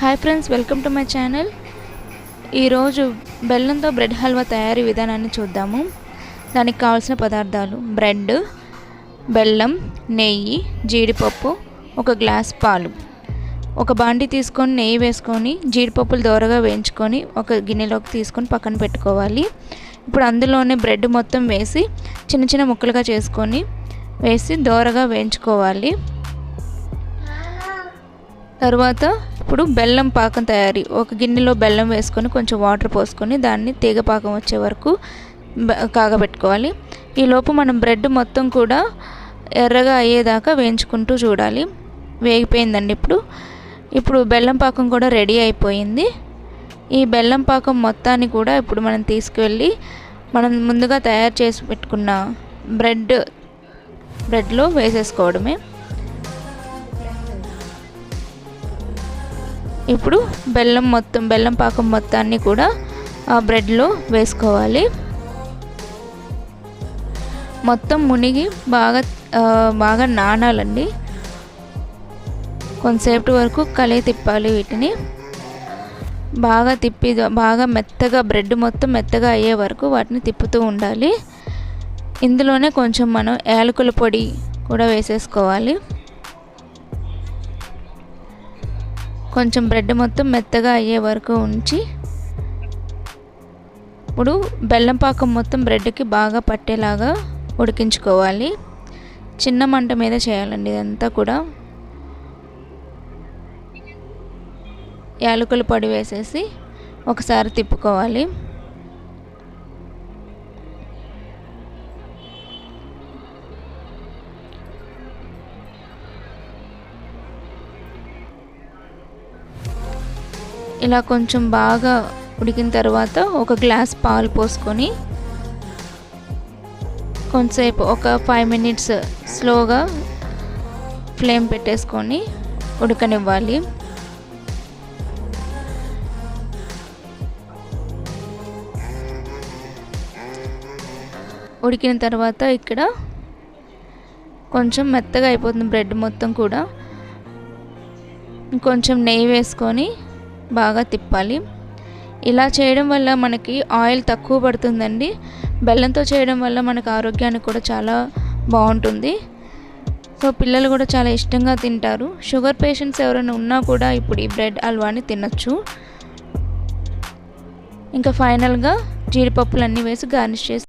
Hi friends welcome to my channel ఈరోజు బెల్లంతో bread halwa తయారీ విధానాన్ని చూద్దాము. దానికి కావాల్సిన పదార్థాలు బ్రెడ్ బెల్లం నెయ్యి జీడిపప్పు ఒక గ్లాస్ పాలు. ఒక బాండి తీసుకొని నెయ్యి వేసుకొని జీడిపప్పులు దోరగా వేయించుకొని ఒక గిన్నెలోకి తీసుకొని పక్కన పెట్టుకోవాలి. ఇప్పుడు అందులోనే బ్రెడ్ మొత్తం వేసి చిన్న చిన్న ముక్కలుగా చేసుకొని వేసి దోరగా వేయించుకోవాలి. తర్వాత ఇప్పుడు బెల్లం పాకం తయారీ. ఒక గిన్నెలో బెల్లం వేసుకొని కొంచెం వాటర్ పోసుకొని దాన్ని తీగ పాకం వచ్చే వరకు కాగబెట్టుకోవాలి. ఈలోపు మనం బ్రెడ్ మొత్తం కూడా ఎర్రగా అయ్యేదాకా వేయించుకుంటూ చూడాలి. వేగిపోయిందండి ఇప్పుడు. ఇప్పుడు బెల్లం పాకం కూడా రెడీ అయిపోయింది. ఈ బెల్లం పాకం మొత్తాన్ని కూడా ఇప్పుడు మనం తీసుకువెళ్ళి మనం ముందుగా తయారు చేసి పెట్టుకున్న బ్రెడ్ బ్రెడ్లో వేసేసుకోవడమే. ఇప్పుడు బెల్లం మొత్తం బెల్లం పాకం మొత్తాన్ని కూడా ఆ బ్రెడ్లో వేసుకోవాలి. మొత్తం మునిగి బాగా బాగా నానాలండి. కొంతసేపటి వరకు కలయి తిప్పాలి వీటిని. బాగా తిప్పి బాగా మెత్తగా బ్రెడ్ మొత్తం మెత్తగా అయ్యే వరకు వాటిని తిప్పుతూ ఉండాలి. ఇందులోనే కొంచెం మనం యాలకుల పొడి కూడా వేసేసుకోవాలి. కొంచెం బ్రెడ్ మొత్తం మెత్తగా అయ్యే వరకు ఉంచి ఇప్పుడు బెల్లం పాకం మొత్తం బ్రెడ్కి బాగా పట్టేలాగా ఉడికించుకోవాలి. చిన్న మంట మీద చేయాలండి ఇదంతా కూడా. యాలకుల పొడి వేసేసి ఒకసారి తిప్పుకోవాలి. ఇలా కొంచెం బాగా ఉడికిన తర్వాత ఒక గ్లాస్ పాలు పోసుకొని కొంతసేపు ఒక ఫైవ్ మినిట్స్ స్లోగా ఫ్లేమ్ పెట్టేసుకొని ఉడకనివ్వాలి. ఉడికిన తర్వాత ఇక్కడ కొంచెం మెత్తగా అయిపోతుంది బ్రెడ్ మొత్తం కూడా. కొంచెం నెయ్యి వేసుకొని బాగా తిప్పాలి. ఇలా చేయడం వల్ల మనకి ఆయిల్ తక్కువ పడుతుందండి. బెల్లంతో చేయడం వల్ల మనకు ఆరోగ్యానికి కూడా చాలా బాగుంటుంది. సో పిల్లలు కూడా చాలా ఇష్టంగా తింటారు. షుగర్ పేషెంట్స్ ఎవరైనా ఉన్నా కూడా ఇప్పుడు ఈ బ్రెడ్ హల్వాని తినచ్చు. ఇంకా ఫైనల్గా జీడిపప్పులన్నీ వేసి గార్నిష్ చేసి